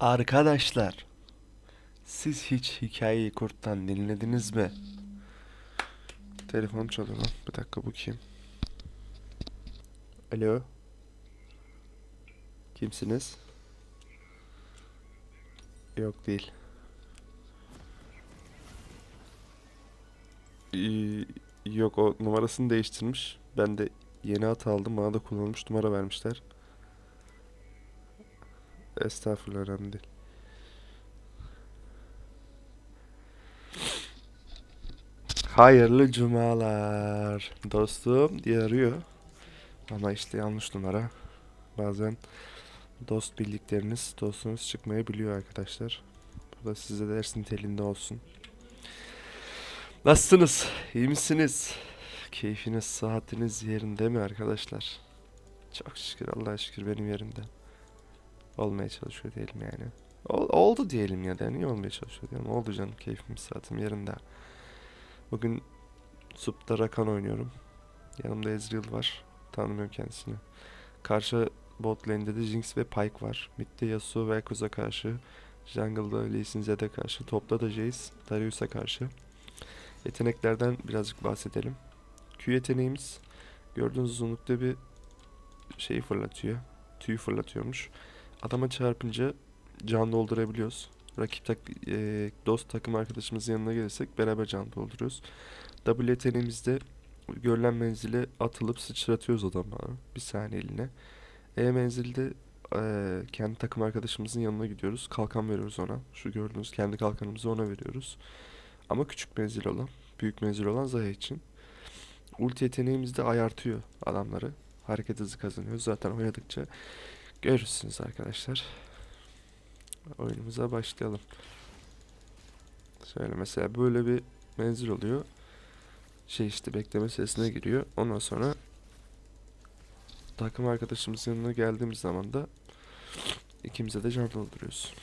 Arkadaşlar, siz hiç hikayeyi kurttan dinlediniz mi? Telefon çalıyor lan. Bir dakika bu kim? Alo. Kimsiniz? Yok değil. Ee, yok o numarasını değiştirmiş. Ben de yeni hat aldım. Bana da kullanılmış numara vermişler. Estağfurullah önemli değil. Hayırlı cumalar dostum diye arıyor. Ama işte yanlış numara. Bazen dost bildikleriniz dostunuz çıkmayabiliyor arkadaşlar. Bu da size dersin telinde olsun. Nasılsınız? İyi misiniz? Keyfiniz, saatiniz yerinde mi arkadaşlar? Çok şükür Allah'a şükür benim yerimde. Olmaya çalışıyor diyelim yani. Ol- oldu diyelim ya da niye olmaya çalışıyor diyelim. Oldu canım keyfim saatim yerinde. Bugün Sup'ta Rakan oynuyorum. Yanımda Ezreal var. Tanımıyorum kendisini. Karşı bot lane'de de Jinx ve Pyke var. Mid'de Yasuo ve Ekko'za karşı. Jungle'da Lee Sin Zed'e karşı. Topta da Jace, Darius'a karşı. Yeteneklerden birazcık bahsedelim. Q yeteneğimiz gördüğünüz uzunlukta bir şeyi fırlatıyor. Tüyü fırlatıyormuş. Adama çarpınca can doldurabiliyoruz. Rakip tak, e, dost takım arkadaşımızın yanına gelirsek beraber can dolduruyoruz. W yeteneğimizde görülen menzile atılıp sıçratıyoruz adamları bir saniyeliğine. E menzilde e, kendi takım arkadaşımızın yanına gidiyoruz. Kalkan veriyoruz ona. Şu gördüğünüz kendi kalkanımızı ona veriyoruz. Ama küçük menzil olan, büyük menzil olan Zaya için. Ulti yeteneğimizde ayartıyor adamları. Hareket hızı kazanıyoruz. Zaten oynadıkça görürsünüz arkadaşlar. Oyunumuza başlayalım. Şöyle mesela böyle bir menzil oluyor. Şey işte bekleme sesine giriyor. Ondan sonra takım arkadaşımızın yanına geldiğimiz zaman da ikimize de can dolduruyoruz.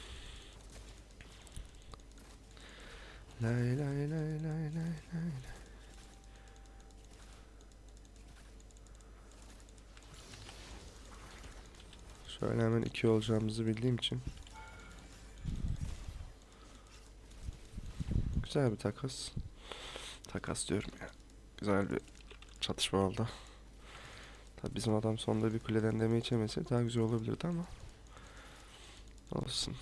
Lay lay lay lay lay lay. Şöyle hemen iki olacağımızı bildiğim için. Güzel bir takas. Takas diyorum ya. Güzel bir çatışma oldu. Tabii bizim adam sonunda bir kuleden deme içemese daha güzel olabilirdi ama. Olsun.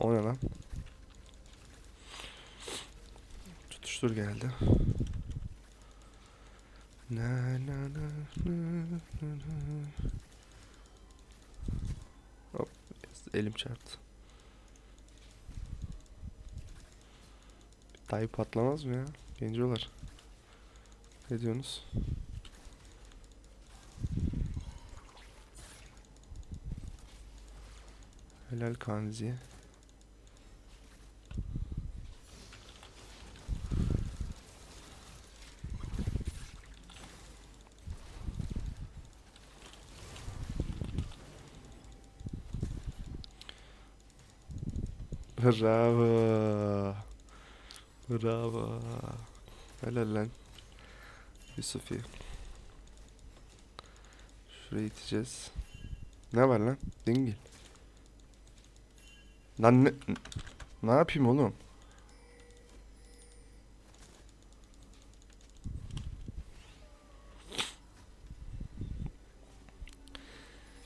O ne lan? Tutuştur geldi. Na na na na na na. Hop, elim çarptı. Dayı patlamaz mı ya? Gencolar. Ne diyorsunuz? Helal Kanzi'ye. Bravo. Bravo. Helal lan. Yusufi. Şuraya iteceğiz. Ne var lan? Dingil. Lan ne... Ne yapayım oğlum?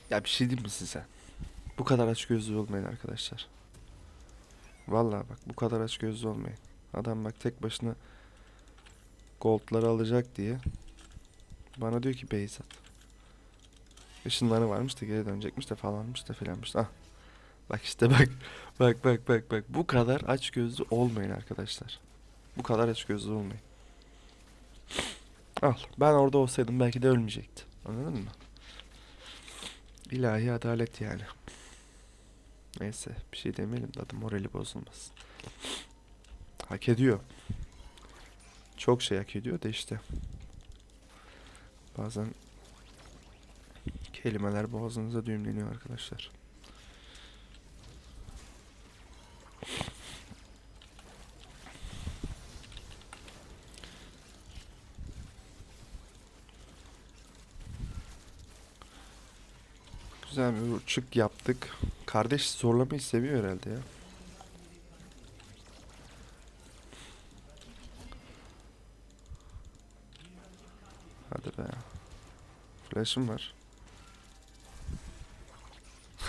Ya bir şey diyeyim mi size? Bu kadar aç gözlü olmayın arkadaşlar. Vallahi bak bu kadar aç gözlü olmayın. Adam bak tek başına goldları alacak diye bana diyor ki base at. Işınları varmış da geri dönecekmiş de falanmış da filanmış. Ah. Bak işte bak. Bak bak bak bak. Bu kadar aç gözlü olmayın arkadaşlar. Bu kadar aç gözlü olmayın. Al. Ben orada olsaydım belki de ölmeyecekti. Anladın mı? İlahi adalet yani. Neyse bir şey demeyelim de morali bozulmasın. Hak ediyor. Çok şey hak ediyor da işte. Bazen kelimeler boğazınıza düğümleniyor arkadaşlar. Güzel bir uçuk yaptık. Kardeş zorlamayı seviyor herhalde ya. Hadi be. Flash'ım var.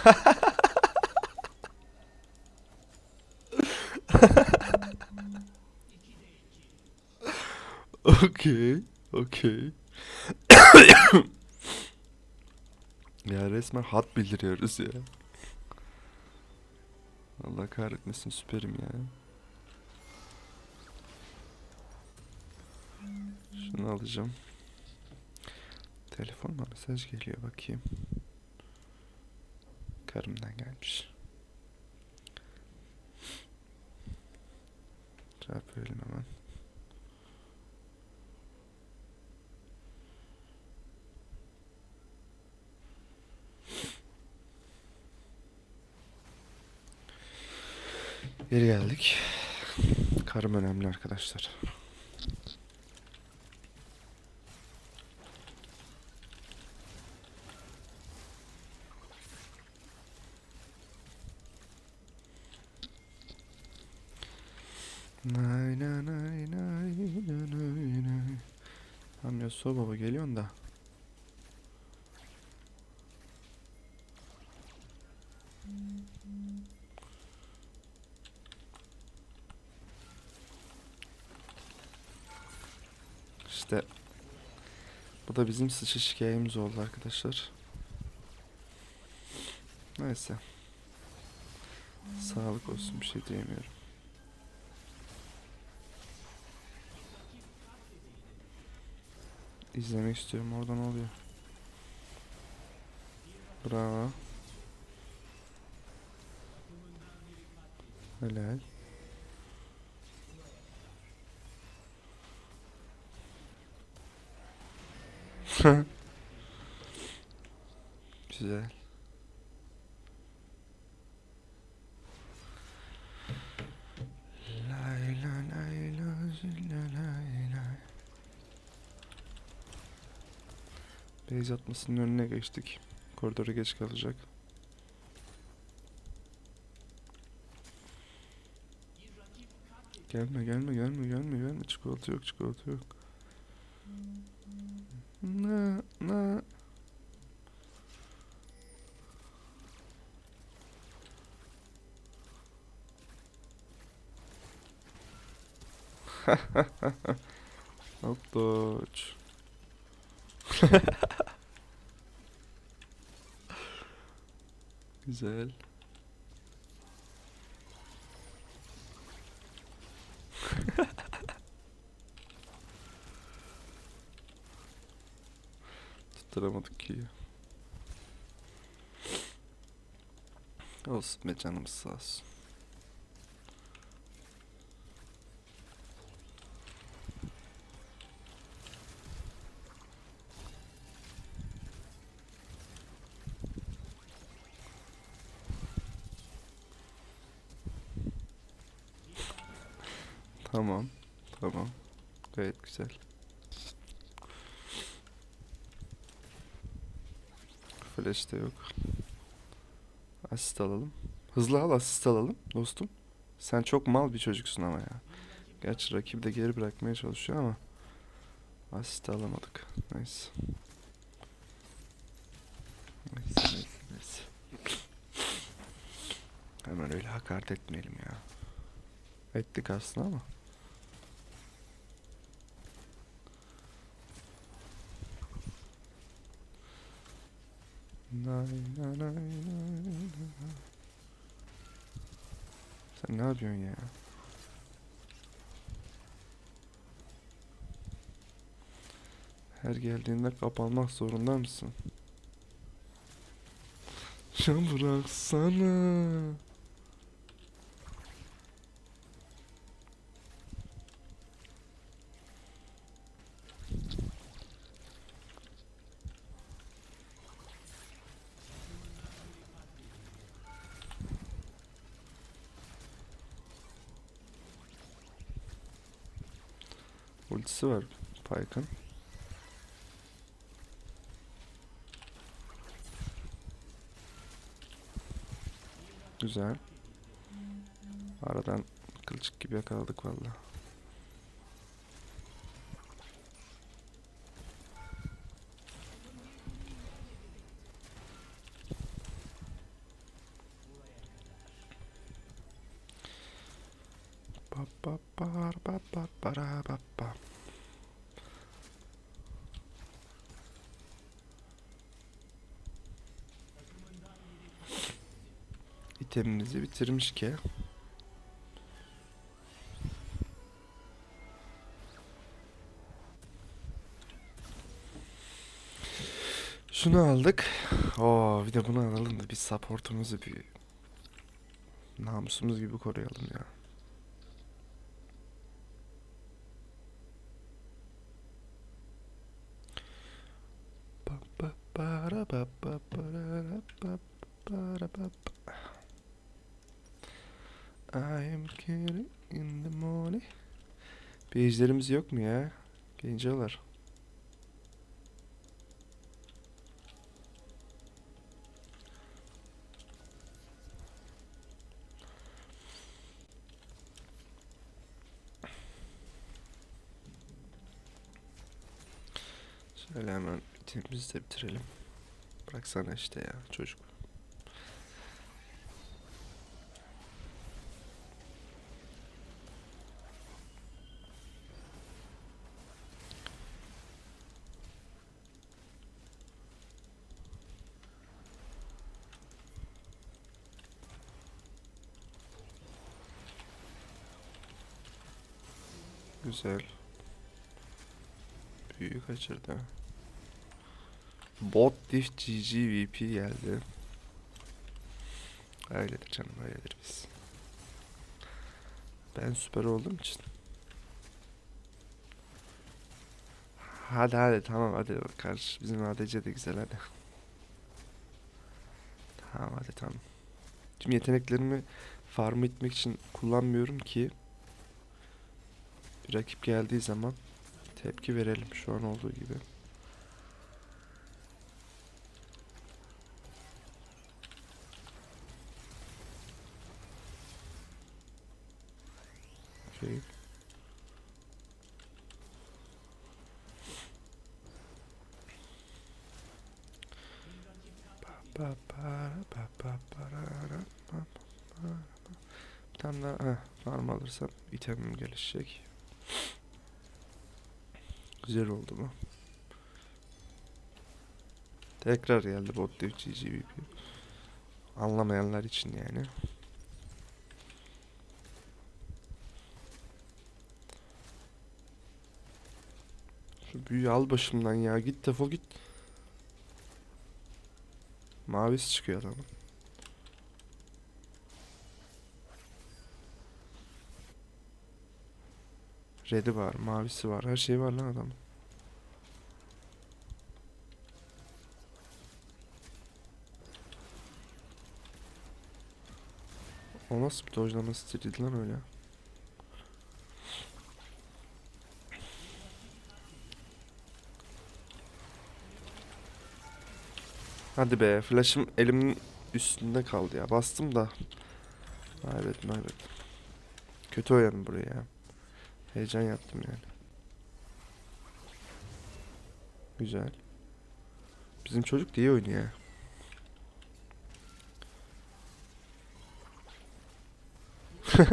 Okey. Okey. ya resmen hat bildiriyoruz ya. Allah kahretmesin süperim ya. Şunu alacağım. Telefonla mesaj geliyor bakayım. Karımdan gelmiş. Cevap verelim hemen. Geri geldik. Karım önemli arkadaşlar. Nay nay nay nay nay nay. Tamam Yasuo baba geliyorsun da. İşte bu da bizim sıçış hikayemiz oldu arkadaşlar. Neyse. Sağlık olsun bir şey diyemiyorum. İzlemek istiyorum orada ne oluyor. Bravo. Helal. Güzel. Beyz atmasının önüne geçtik. Koridora geç kalacak. Gelme gelme gelme gelme gelme çikolata yok çikolata yok. Ne ne Hop dodge. Güzel. Tutturamadık ki. Olsun be canımız sağ olsun. Tamam. Tamam. Gayet güzel. Flash yok. Asist alalım. Hızlı al asist alalım dostum. Sen çok mal bir çocuksun ama ya. Gerçi rakibi de geri bırakmaya çalışıyor ama asist alamadık. Neyse. Neyse neyse neyse. Hemen öyle hakaret etmeyelim ya. Ettik aslında ama. Nay, nay, nay, nay, nay. Sen ne yapıyorsun ya? Her geldiğinde kapanmak zorunda mısın? Bıraksana. Ultisi var Pyke'ın. Güzel. Aradan kılçık gibi yakaladık vallahi. İtemimizi bitirmiş ki. Şunu aldık. Oo, bir de bunu alalım da bir supportumuzu bir namusumuz gibi koruyalım ya. I am killing in the morning. Beyizlerimiz yok mu ya? Gencolar. Şöyle hemen itemimizi de bitirelim. Bıraksana işte ya çocuk. Güzel. Büyüğü kaçırdı. Bot diff GG VP geldi. Öyledir canım öyledir biz. Ben süper olduğum için. Hadi hadi tamam hadi karşı bizim ADC de güzel hadi. Tamam hadi tamam. Şimdi yeteneklerimi farm etmek için kullanmıyorum ki bir rakip geldiği zaman tepki verelim şu an olduğu gibi. Ba. Bir tane daha heh, farm alırsam itemim gelişecek. Güzel oldu bu. Tekrar geldi bot div GGVP. Anlamayanlar için yani. Şu büyüyü al başımdan ya. Git defol git. Mavisi çıkıyor adamın. Red'i var, mavisi var. Her şey var lan adamın. O nasıl bir dojlama stiliydi lan öyle? Hadi be, flash'ım elimin üstünde kaldı ya. Bastım da. Evet, evet. Kötü oynadım buraya ya. Heyecan yaptım yani. Güzel. Bizim çocuk da iyi oynuyor.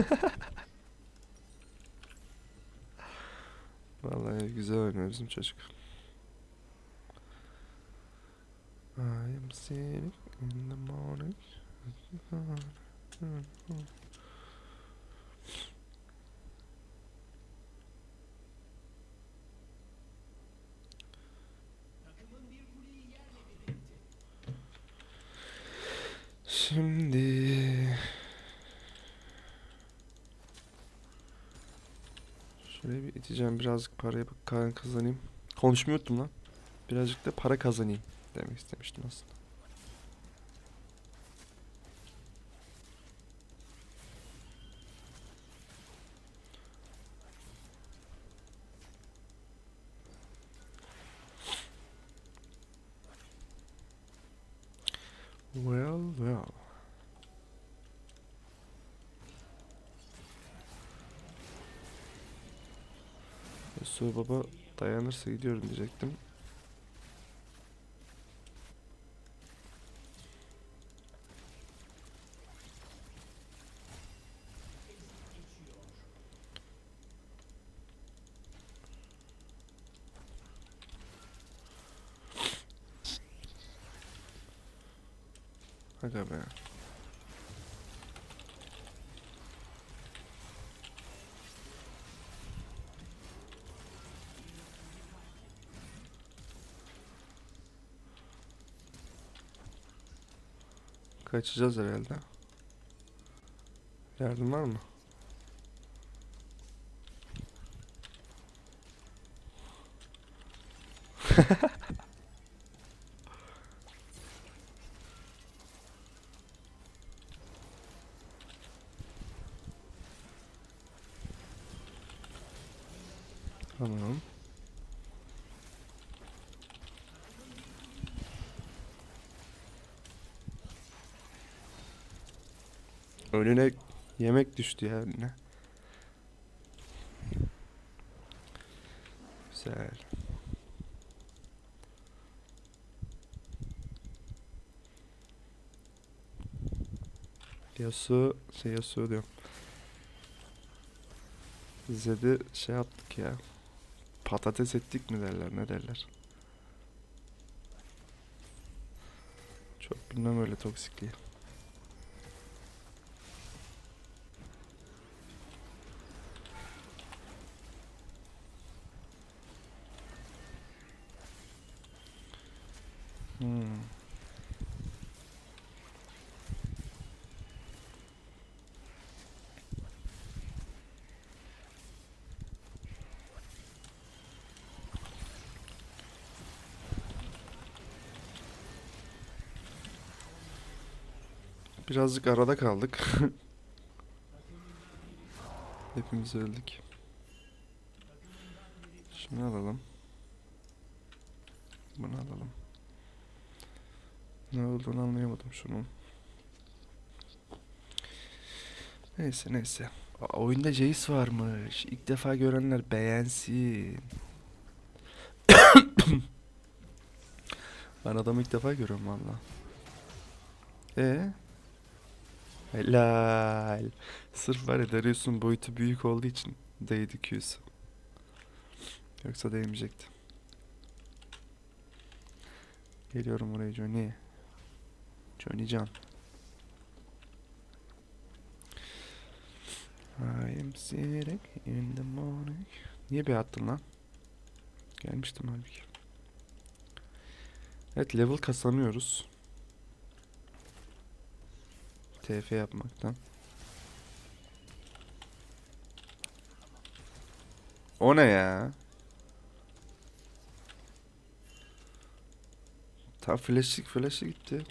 Vallahi güzel oynuyor bizim çocuk. I am sitting in the morning. Şimdi iteceğim birazcık parayı ka- kazanayım. Konuşmayı unuttum lan. Birazcık da para kazanayım demek istemiştim aslında. Well, well. Yasuo baba dayanırsa gidiyorum diyecektim. Aga be. Kaçacağız herhalde. Yardım var mı? Tamam. Önüne yemek düştü ya önüne. Güzel. Yasuo, şey Yasuo diyorum. Zed'i şey yaptık ya. Patates ettik mi derler ne derler. Çok bilmem öyle toksikliği. Hmm. Birazcık arada kaldık. Hepimiz öldük. Şunu alalım. Bunu alalım. Ne olduğunu anlayamadım şunun. Neyse neyse. Aa, oyunda Jace varmış. İlk defa görenler beğensin. ben adamı ilk defa görüyorum valla. E Helal. Sırf var ya Darius'un boyutu büyük olduğu için değdi Q'su. Yoksa değmeyecekti. Geliyorum oraya Johnny. Johnny Can. I am sitting in the morning. Niye bir attın lan? Gelmiştim halbuki. Evet level kazanıyoruz. TF yapmaktan. O ne ya? Ta flash'lik flash'e gitti.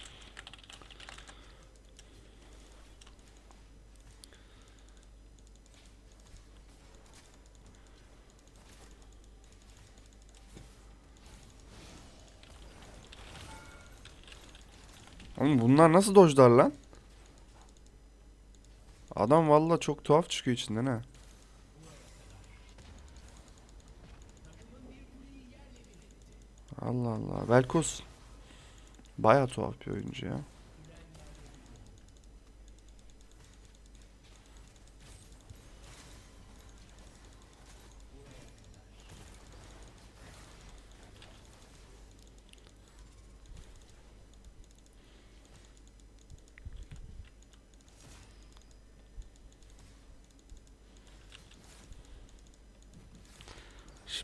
Oğlum bunlar nasıl dojlar lan? Adam valla çok tuhaf çıkıyor içinden ha. Allah Allah. Velkos. Baya tuhaf bir oyuncu ya.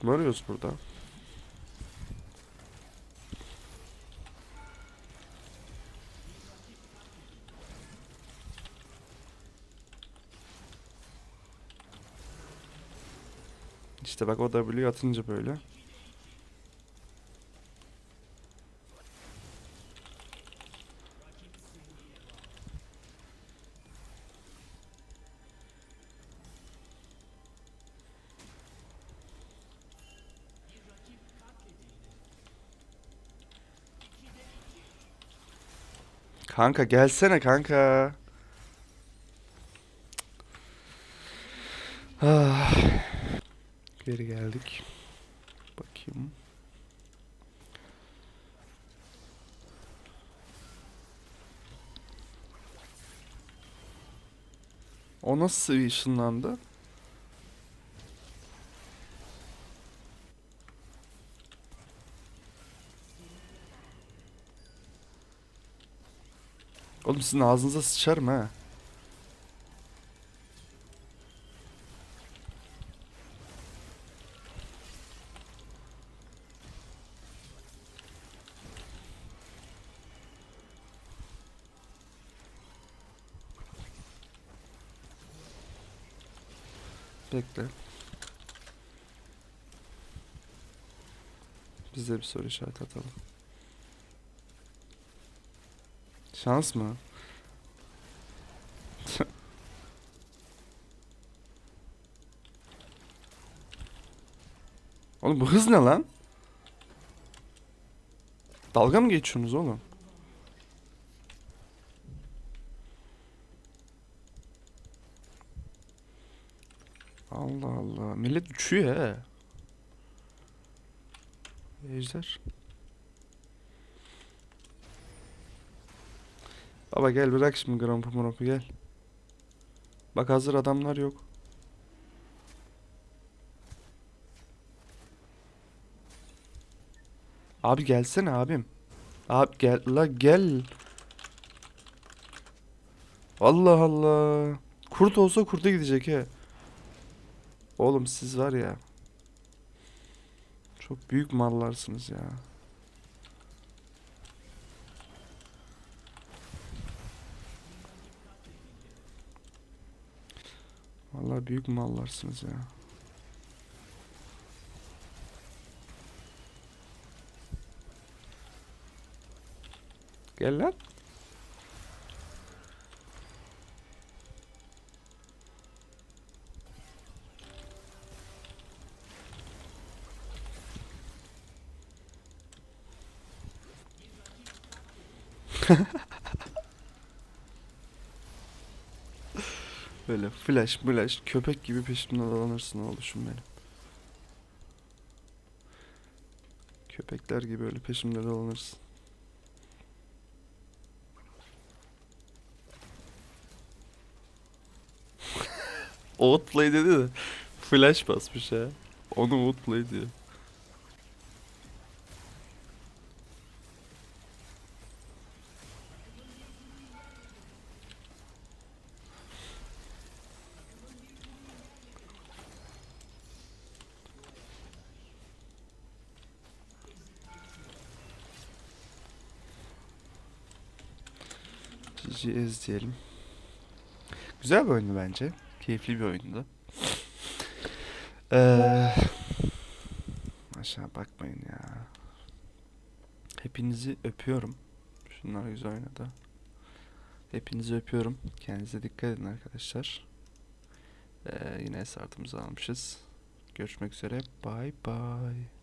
Şımarıyoruz burada. İşte bak o W atınca böyle. Kanka gelsene kanka. Ah. Geri geldik. Bakayım. O nasıl ışınlandı? Oğlum sizin ağzınıza sıçarım ha. Bekle. Biz de bir soru işareti atalım. Şans mı? Oğlum bu hız ne lan? Dalga mı geçiyorsunuz oğlum? Allah Allah. Millet uçuyor he. Ejder. Baba gel bırak şimdi grampo mrampo gel. Bak hazır adamlar yok. Abi gelsene abim. Abi gel la gel. Allah Allah. Kurt olsa kurta gidecek he. Oğlum siz var ya. Çok büyük mallarsınız ya. Vallahi büyük mallarsınız ya. Gel lan. Böyle flash flash köpek gibi peşimden dolanırsın oluşum benim. Köpekler gibi öyle peşimde dolanırsın. Outplay dedi de flash basmış ha. Onu outplay diyor. GGS diyelim. Güzel bir oyundu bence. Keyifli bir oyundu. Ee, aşağı bakmayın ya. Hepinizi öpüyorum. Şunlar güzel oynadı. Hepinizi öpüyorum. Kendinize dikkat edin arkadaşlar. Ee, yine startımızı almışız. Görüşmek üzere. Bye bye.